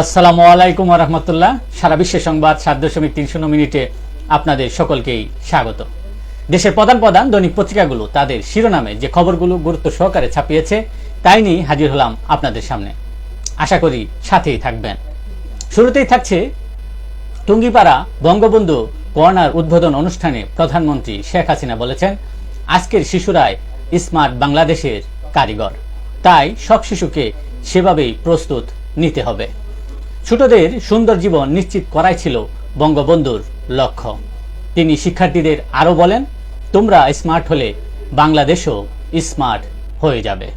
আসসালামু আলাইকুম রহমতুল্লাহ। সারা বিশ্বের সংবাদ সাত দশমিক তিন শূন্য মিনিটে আপনাদের সকলকেই স্বাগত। দেশের প্রধান প্রধান দৈনিক পত্রিকাগুলো তাদের শিরোনামে যে খবরগুলো গুরুত্ব সহকারে ছাপিয়েছে, তাই নিয়ে হাজির হলাম আপনাদের সামনে। আশা করি সাথেই থাকবেন। শুরুতেই থাকছে টুঙ্গিপাড়া বঙ্গবন্ধু কর্নার উদ্বোধন অনুষ্ঠানে প্রধানমন্ত্রী শেখ হাসিনা বলেছেন, আজকের শিশুরাই স্মার্ট বাংলাদেশের কারিগর। তাই সব শিশুকে সেভাবেই প্রস্তুত নিতে হবে। ছোটদের সুন্দর জীবন নিশ্চিত করাই ছিল বঙ্গবন্ধুর লক্ষ্য। তিনি শিক্ষার্থীদের আরও বলেন, তোমরা স্মার্ট হলে বাংলাদেশও স্মার্ট হয়ে যাবে।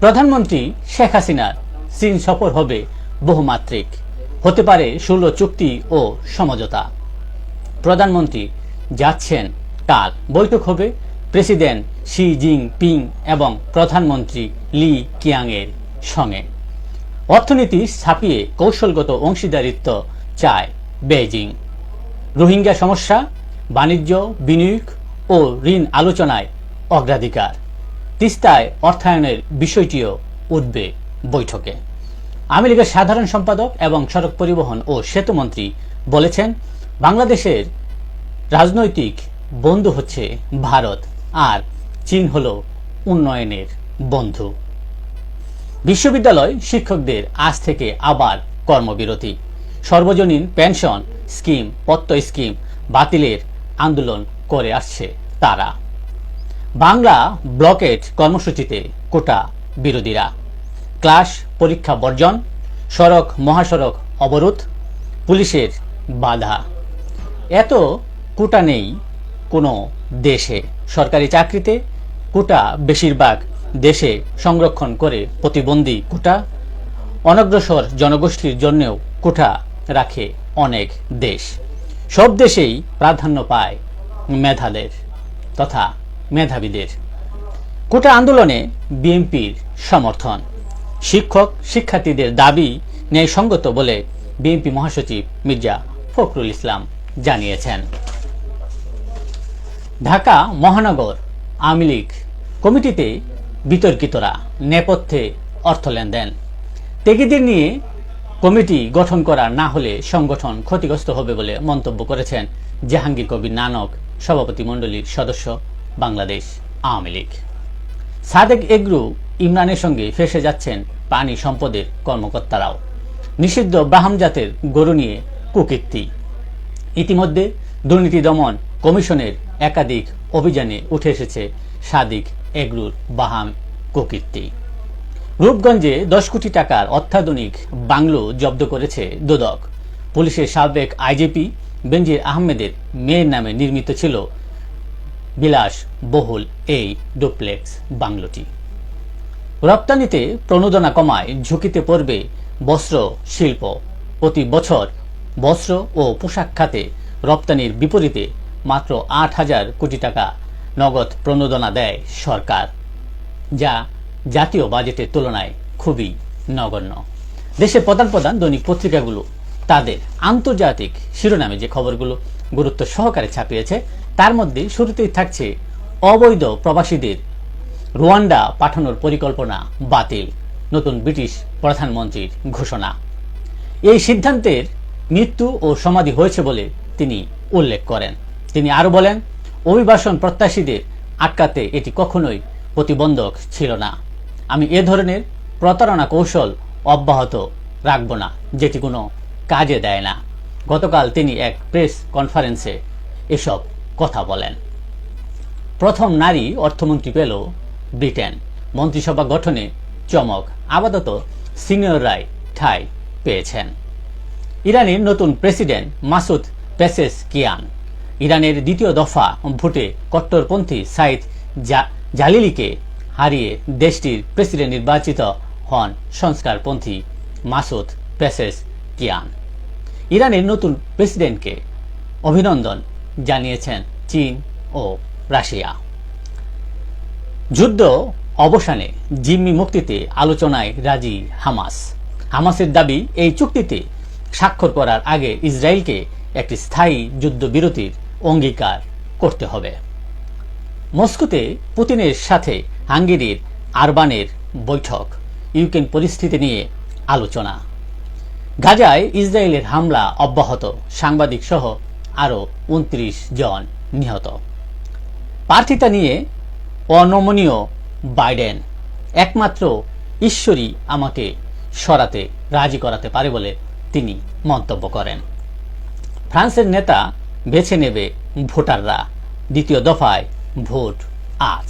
প্রধানমন্ত্রী শেখ হাসিনার চীন সফর হবে বহুমাত্রিক। হতে পারে ষোলো চুক্তি ও সমঝোতা। প্রধানমন্ত্রী যাচ্ছেন কাল বৈঠক হবে প্রেসিডেন্ট শি জিং পিং এবং প্রধানমন্ত্রী লি কিয়াংয়ের সঙ্গে। অর্থনীতি ছাপিয়ে কৌশলগত অংশীদারিত্ব চায় বেইজিং। রোহিঙ্গা সমস্যা, বাণিজ্য, বিনিয়োগ ও ঋণ আলোচনায় অগ্রাধিকার। তিস্তায় অর্থায়নের বিষয়টিও উঠবে বৈঠকে। আওয়ামী লীগের সাধারণ সম্পাদক এবং সড়ক পরিবহন ও সেতুমন্ত্রী বলেছেন, বাংলাদেশের রাজনৈতিক বন্ধু হচ্ছে ভারত, আর চীন হল উন্নয়নের বন্ধু। বিশ্ববিদ্যালয় শিক্ষকদের আজ থেকে আবার কর্মবিরতি। সর্বজনীন পেনশন স্কিম পত্ত স্কিম বাতিলের আন্দোলন করে আসছে তারা। বাংলা ব্লকেট কর্মসূচিতে কোটা বিরোধীরা। ক্লাস পরীক্ষা বর্জন, সড়ক মহাসড়ক অবরোধ, পুলিশের বাধা। এত কোটা নেই কোনো দেশে। সরকারি চাকরিতে কোটা বেশিরভাগ দেশে সংরক্ষণ করে প্রতিবন্ধী কোটা অনগ্রসর জনগোষ্ঠীর জন্যও কোটা রাখে অনেক দেশ। সব দেশেই প্রাধান্য পায় মেধাদের তথা মেধাবীদের। কোটা আন্দোলনে বিএনপির সমর্থন। শিক্ষক শিক্ষার্থীদের দাবি ন্যায়সঙ্গত বলে বিএনপি মহাসচিব মির্জা ফখরুল ইসলাম জানিয়েছেন। ঢাকা মহানগর আওয়ামী লীগ কমিটিতে বিতর্কিতরা নেপথ্যে অর্থ লেনদেন। তেগিদের নিয়ে কমিটি গঠন করা না হলে সংগঠন ক্ষতিগ্রস্ত হবে বলে মন্তব্য করেছেন জাহাঙ্গীর কবির নানক, সভাপতি মণ্ডলীর সদস্য, বাংলাদেশ আওয়ামী লীগ। সাদেক এগ্রু ইমরানের সঙ্গে ফেসে যাচ্ছেন পানি সম্পদের কর্মকর্তারাও। নিষিদ্ধ ব্রাহ্ম জাতের গরু নিয়ে কুকীর্তি। ইতিমধ্যে দুর্নীতি দমন কমিশনের একাধিক অভিযানে উঠে এসেছে সাদিক এগরুর বাহাম কুকীর্তি রূপগঞ্জে দশ কোটি টাকার অত্যাধুনিক বাংলো জব্দ করেছে দুদক। পুলিশের সাবেক আইজিপি বেনজির আহমেদের মেয়ের নামে নির্মিত ছিল বিলাস বহুল এই ডুপ্লেক্স বাংলোটি। রপ্তানিতে প্রণোদনা কমায় ঝুঁকিতে পড়বে বস্ত্র, শিল্প। প্রতি বছর বস্ত্র ও পোশাক খাতে রপ্তানির বিপরীতে মাত্র আট হাজার কোটি টাকা নগদ প্রণোদনা দেয় সরকার, যা জাতীয় বাজেটের তুলনায় খুবই নগণ্য। দেশের প্রধান প্রধান দৈনিক পত্রিকাগুলো, তাদের আন্তর্জাতিক শিরোনামে যে খবরগুলো গুরুত্ব সহকারে ছাপিয়েছে, তার মধ্যে শুরুতেই থাকছে অবৈধ প্রবাসীদের রুয়ান্ডা পাঠানোর পরিকল্পনা বাতিল, নতুন ব্রিটিশ প্রধানমন্ত্রীর ঘোষণা। এই সিদ্ধান্তের মৃত্যু ও সমাধি হয়েছে বলে তিনি উল্লেখ করেন। তিনি আরও বলেন অভিবাসন প্রত্যাশীদের আটকাতে এটি কখনোই প্রতিবন্ধক ছিল না। আমি এ ধরনের প্রতারণা কৌশল অব্যাহত রাখব না, যেটি কোনো কাজে দেয় না। গতকাল তিনি এক প্রেস কনফারেন্সে এসব কথা বলেন। প্রথম নারী অর্থমন্ত্রী পেল ব্রিটেন। মন্ত্রিসভা গঠনে চমক আপাতত সিনিয়ররাই ঠাঁই পেয়েছেন। ইরানের নতুন প্রেসিডেন্ট মাসুদ পেসেস কিয়ান ইরানের দ্বিতীয় দফা ভোটে কট্টরপন্থী সাইদ জালিলিকে হারিয়ে দেশটির প্রেসিডেন্ট নির্বাচিত হন সংস্কারপন্থী মাসুদ পেসেস কিয়ান। ইরানের নতুন প্রেসিডেন্টকে অভিনন্দন জানিয়েছেন চীন ও রাশিয়া। যুদ্ধ অবসানে জিম্মি মুক্তিতে আলোচনায় রাজি হামাস। হামাসের দাবি, এই চুক্তিতে স্বাক্ষর করার আগে ইসরায়েলকে একটি স্থায়ী যুদ্ধবিরতির অঙ্গীকার করতে হবে। মস্কোতে পুতিনের সাথে হাঙ্গেরির আরবানের বৈঠক, ইউক্রেন পরিস্থিতি নিয়ে আলোচনা। গাজায় ইসরায়েলের হামলা অব্যাহত সাংবাদিক সহ আরও উনত্রিশ জন নিহত। প্রার্থিতা নিয়ে অনমনীয় বাইডেন, একমাত্র ঈশ্বরই আমাকে সরাতে রাজি করাতে পারে বলে তিনি মন্তব্য করেন। ফ্রান্সের নেতা বেছে নেবে ভোটাররা। দ্বিতীয় দফায় ভোট আজ।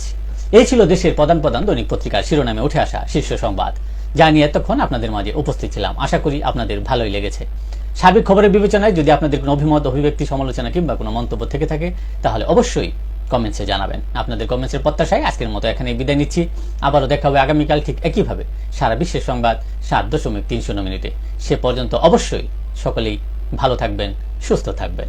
এই ছিল দেশের প্রধান প্রধান দৈনিক পত্রিকার শিরোনামে উঠে আসা শীর্ষ সংবাদ। যা নিয়ে এতক্ষণ আপনাদের মাঝে উপস্থিত ছিলাম। আশা করি আপনাদের ভালোই লেগেছে। সার্বিক খবরের বিবেচনায় যদি আপনাদের কোনো অভিমত, অভিব্যক্তি, সমালোচনা কিংবা কোনো মন্তব্য থেকে থাকে, তাহলে অবশ্যই কমেন্টসে জানাবেন। আপনাদের কমেন্টসের প্রত্যাশায় আজকের মতো এখানে বিদায় নিচ্ছি। আবারও দেখা হবে আগামীকাল ঠিক একইভাবে সারা বিশ্বের সংবাদ সাত দশমিক তিন শূন্য মিনিটে। সে পর্যন্ত অবশ্যই সকলেই ভালো থাকবেন, সুস্থ থাকবেন।